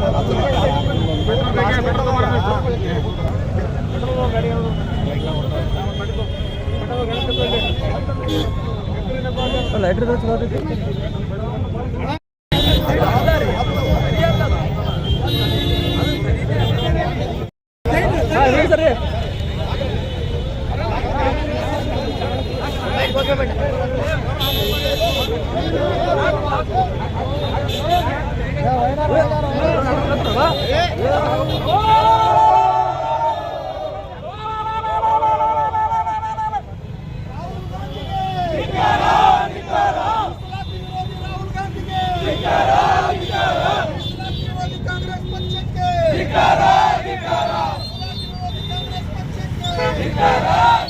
ಕಾಂಗ್ರೆಸ್ ಪಕ್ಷಕ್ಕೆ ದಲಿತ ವಿರೋಧಿ ಕಾಂಗ್ರೆಸ್ ಸರ್ಕಾರಕ್ಕೆ ದಲಿತ ವಿರೋಧಿ ರಾಹುಲ್ ಗಾಂಧಿಗೆ ದಲಿತ ವಿರೋಧಿ ರಾಹುಲ್ ಗಾಂಧಿಗೆ ದಲಿತ ವಿರೋಧಿ ರಾಹುಲ್ ಗಾಂಧಿಗೆ ರಾಹುಲ್ ಗಾಂಧಿಯವರಿಗೆ ರಾಹುಲ್ ಗಾಂಧಿಯವರಿಗೆ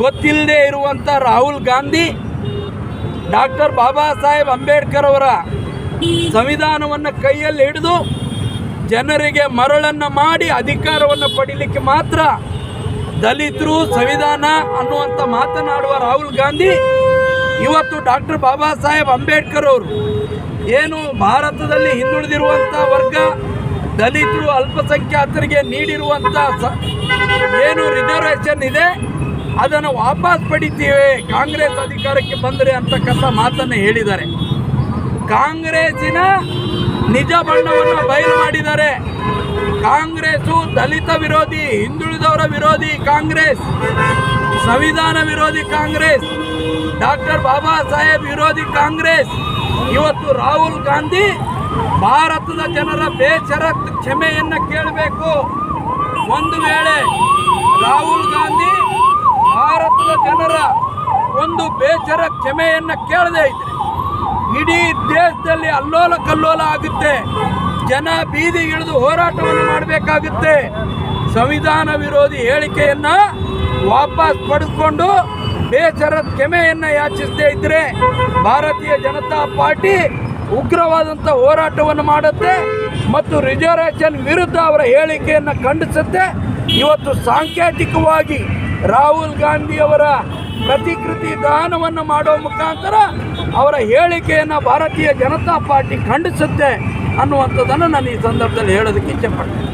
ಗೊತ್ತಿಲ್ಲದೆ ಇರುವಂಥ ರಾಹುಲ್ ಗಾಂಧಿ ಡಾಕ್ಟರ್ ಬಾಬಾ ಸಾಹೇಬ್ ಅಂಬೇಡ್ಕರ್ ಅವರ ಸಂವಿಧಾನವನ್ನು ಕೈಯಲ್ಲಿ ಹಿಡಿದು ಜನರಿಗೆ ಮರಳನ್ನು ಮಾಡಿ ಅಧಿಕಾರವನ್ನು ಪಡೀಲಿಕ್ಕೆ ಮಾತ್ರ ದಲಿತರು ಸಂವಿಧಾನ ಅನ್ನುವಂಥ ಮಾತನಾಡುವ ರಾಹುಲ್ ಗಾಂಧಿ ಇವತ್ತು ಡಾಕ್ಟರ್ ಬಾಬಾ ಸಾಹೇಬ್ ಅಂಬೇಡ್ಕರ್ ಅವರು ಏನು ಭಾರತದಲ್ಲಿ ಹಿಂದುಳಿದಿರುವಂಥ ವರ್ಗ, ದಲಿತರು ಅಲ್ಪಸಂಖ್ಯಾತರಿಗೆ ನೀಡಿರುವಂಥ ಏನು ರಿಸರ್ವೇಷನ್ ಇದೆ? ಅದನ್ನು ವಾಪಸ್ ಪಡಿತೀವಿ. ಕಾಂಗ್ರೆಸ್ ಅಧಿಕಾರಕ್ಕೆ ಬಂದರೆ ಅಂತಕ್ಕಂಥ ಮಾತನ್ನು ಹೇಳಿದ್ದಾರೆ. ಕಾಂಗ್ರೆಸ್ಸಿನ ನಿಜ ಬಣ್ಣವನ್ನು ಬಯಲು ಮಾಡಿದ್ದಾರೆ. ಕಾಂಗ್ರೆಸ್ಸು ದಲಿತ ವಿರೋಧಿ, ಹಿಂದುಳಿದವರ ವಿರೋಧಿ ಕಾಂಗ್ರೆಸ್, ಸಂವಿಧಾನ ವಿರೋಧಿ ಕಾಂಗ್ರೆಸ್, ಡಾಕ್ಟರ್ ಬಾಬಾ ಸಾಹೇಬ್ ವಿರೋಧಿ ಕಾಂಗ್ರೆಸ್. ಇವತ್ತು ರಾಹುಲ್ ಗಾಂಧಿ ಭಾರತದ ಜನರ ಬೇಷರತ್ ಕ್ಷಮೆಯನ್ನು ಕೇಳಬೇಕು. ಒಂದು ವೇಳೆ ರಾಹುಲ್ ಗಾಂಧಿ ಜನರ ಒಂದು ಬೇಜರ ಕ್ಷಮೆಯನ್ನು ಕೇಳದೇ ಇದ್ರೆ ಇಡೀ ದೇಶದಲ್ಲಿ ಅಲ್ಲೋಲ ಕಲ್ಲೋಲ ಆಗುತ್ತೆ. ಜನ ಬೀದಿಗಿಳಿದು ಹೋರಾಟವನ್ನು ಮಾಡಬೇಕಾಗುತ್ತೆ. ಸಂವಿಧಾನ ವಿರೋಧಿ ಹೇಳಿಕೆಯನ್ನು ವಾಪಸ್ ಪಡೆದುಕೊಂಡು ಬೇಸರ ಕ್ಷಮೆಯನ್ನು ಯಾಚಿಸದೇ ಇದ್ರೆ ಭಾರತೀಯ ಜನತಾ ಪಾರ್ಟಿ ಉಗ್ರವಾದಂಥ ಹೋರಾಟವನ್ನು ಮಾಡುತ್ತೆ ಮತ್ತು ರಿಸರ್ವೇಷನ್ ವಿರುದ್ಧ ಅವರ ಹೇಳಿಕೆಯನ್ನು ಖಂಡಿಸುತ್ತೆ. ಇವತ್ತು ಸಾಂಕೇತಿಕವಾಗಿ ರಾಹುಲ್ ಗಾಂಧಿ ಅವರ ಪ್ರತಿಕೃತಿ ದಾನವನ್ನು ಮಾಡುವ ಮುಖಾಂತರ ಅವರ ಹೇಳಿಕೆಯನ್ನು ಭಾರತೀಯ ಜನತಾ ಪಾರ್ಟಿ ಖಂಡಿಸುತ್ತೆ ಅನ್ನುವಂಥದ್ದನ್ನು ನಾನು ಈ ಸಂದರ್ಭದಲ್ಲಿ ಹೇಳೋದಕ್ಕೆ ಇಚ್ಛೆಪಡ್ತೇನೆ